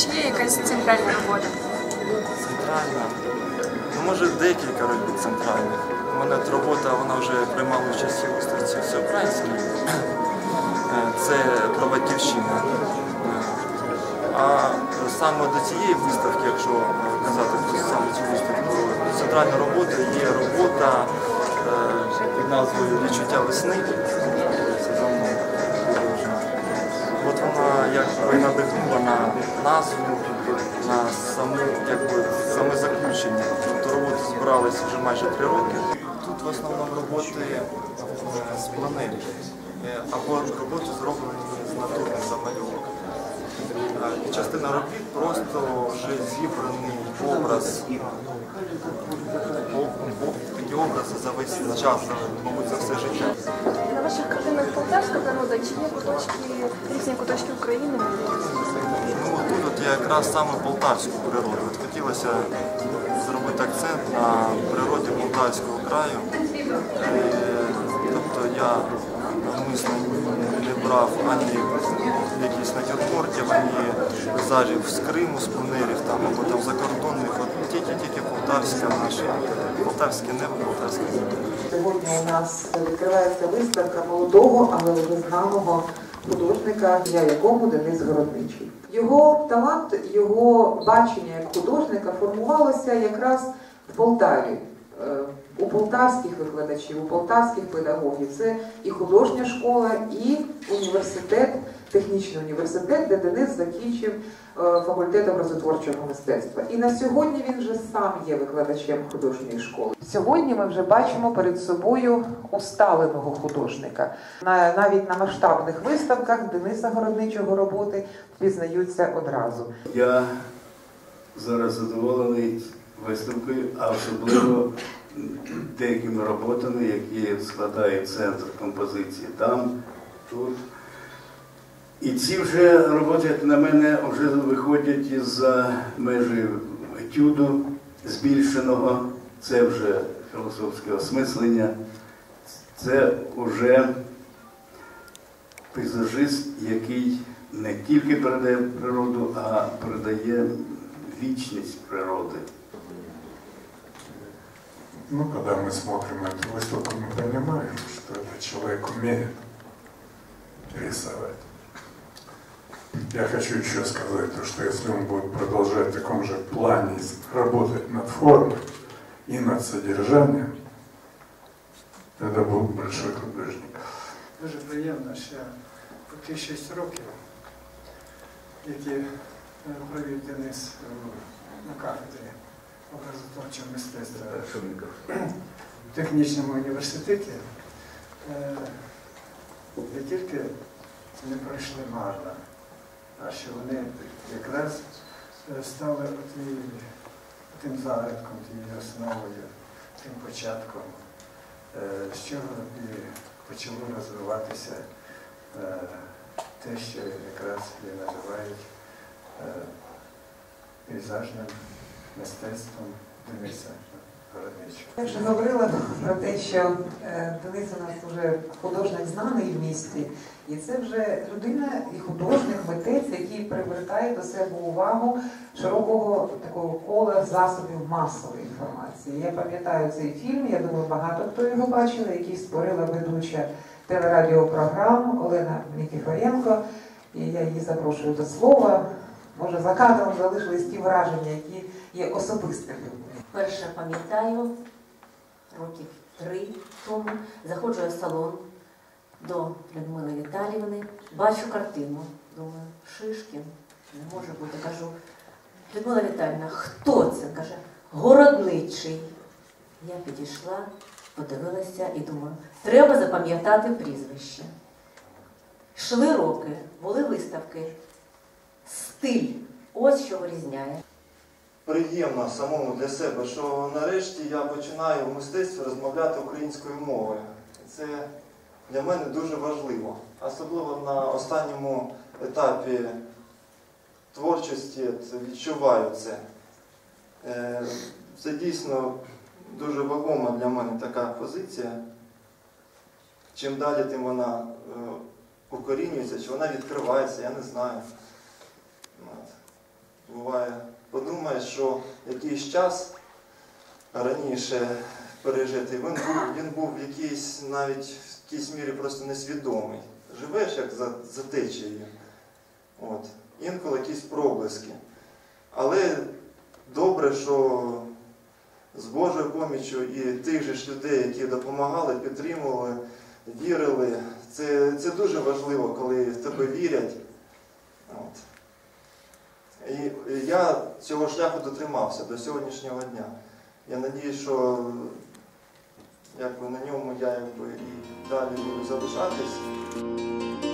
чи є якась центральна робота? Центральна. Ну, може, декілька робіт центральних. У мене от робота, вона вже приймала участь у виставці всеукраїнській. Е, Це про батьківщину. Е, А саме до цієї виставки, якщо казати про саме цю виставку, центральна робота є робота е, під назвою Відчуття весни. Якби надихнула на назву, на саму, якби, саме заключення. Тобто роботи збиралися вже майже три роки. Тут в основному роботи е, з планелі. Е, Або роботи зроблені з натурних замальовок. Частина робіт просто вже зібраний образ, такі образи за весь час, мабуть, за все життя. Ваших картинах полтавська народу чи є куточки, різні куточки України? Ну, тут я якраз саме полтавську природу. От хотілося зробити акцент на природі Полтавського краю. Тобто я навмисно брав ані якісь натюрмортів, ані пейзажів з Криму, з планерів там, або там закордонних. От тільки-тільки полтавська наша, полтавське небо, полтавське земля. Сьогодні у нас відкривається виставка молодого, але вже знаного художника, я якому Денис Городничий. Його талант, його бачення як художника формувалося якраз в Полтаві. У полтавських викладачів, у полтавських педагогів. Це і художня школа, і університет, технічний університет, де Денис закінчив е, факультет образотворчого мистецтва. І на сьогодні він вже сам є викладачем художньої школи. Сьогодні ми вже бачимо перед собою усталеного художника. Навіть на масштабних виставках Дениса Городничого роботи впізнаються одразу. Я зараз задоволений виставкою, а особливо деякими роботами, які складає центр композиції там, тут. І ці вже роботи, як на мене, вже виходять із межі етюду збільшеного. Це вже філософське осмислення, це вже пейзажист, який не тільки передає природу, а передає вічність природи. Ну, когда мы смотрим эту выставку, мы понимаем, что этот человек умеет рисовать. Я хочу еще сказать, то, что если он будет продолжать в таком же плане работать над формой и над содержанием, это будет большой художник. Дуже приємно, що в ті 6 років, які е, провів Денис е, на кафедрі Образотворчого мистецтва. В технічному університеті, е, не тільки не пройшли марно, а що вони якраз е, стали тим зарядком, тією основою, тим початком, е, з чого і почало розвиватися е, те, що якраз і називають е, пейзажним мистецтвом Дениса Городничого. Я вже говорила про те, що е, Денис у нас вже художник знаний в місті, і це вже людина і художник, митець, який привертає до себе увагу широкого такого кола засобів масової інформації. Я пам'ятаю цей фільм, я думаю, багато хто його бачив, який створила ведуча телерадіопрограм Олена Нікіфоренко. І я її запрошую до слова. Може, за кадром залишились ті враження, які є особистими. Перше пам'ятаю, років три тому, заходжу в салон до Людмили Віталіївни, бачу картину. Думаю, Шишкін, не може бути. Кажу, Людмила Віталіївна, хто це? Каже, городничий. Я підійшла, подивилася і думаю, треба запам'ятати прізвище. Йшли роки, були виставки. Стиль. Ось що вирізняє. приємно самому для себе, що нарешті я починаю в мистецтві розмовляти українською мовою. Це для мене дуже важливо. Особливо на останньому етапі творчості відчуваю це. Е, Це дійсно дуже вагома для мене така позиція. Чим далі, тим вона е, укорінюється, чи вона відкривається, я не знаю. Буває, подумаєш, що якийсь час раніше пережитий, він був, він був в якійсь навіть в якійсь мірі просто несвідомий. Живеш як за, за течією. От. Інколи якісь проблиски. Але добре, що з Божою поміччю і тих же ж людей, які допомагали, підтримували, вірили. Це, це дуже важливо, коли в тебе вірять. І я цього шляху дотримався до сьогоднішнього дня. Я надію, що якби, на ньому я якби, і далі буду залишатись.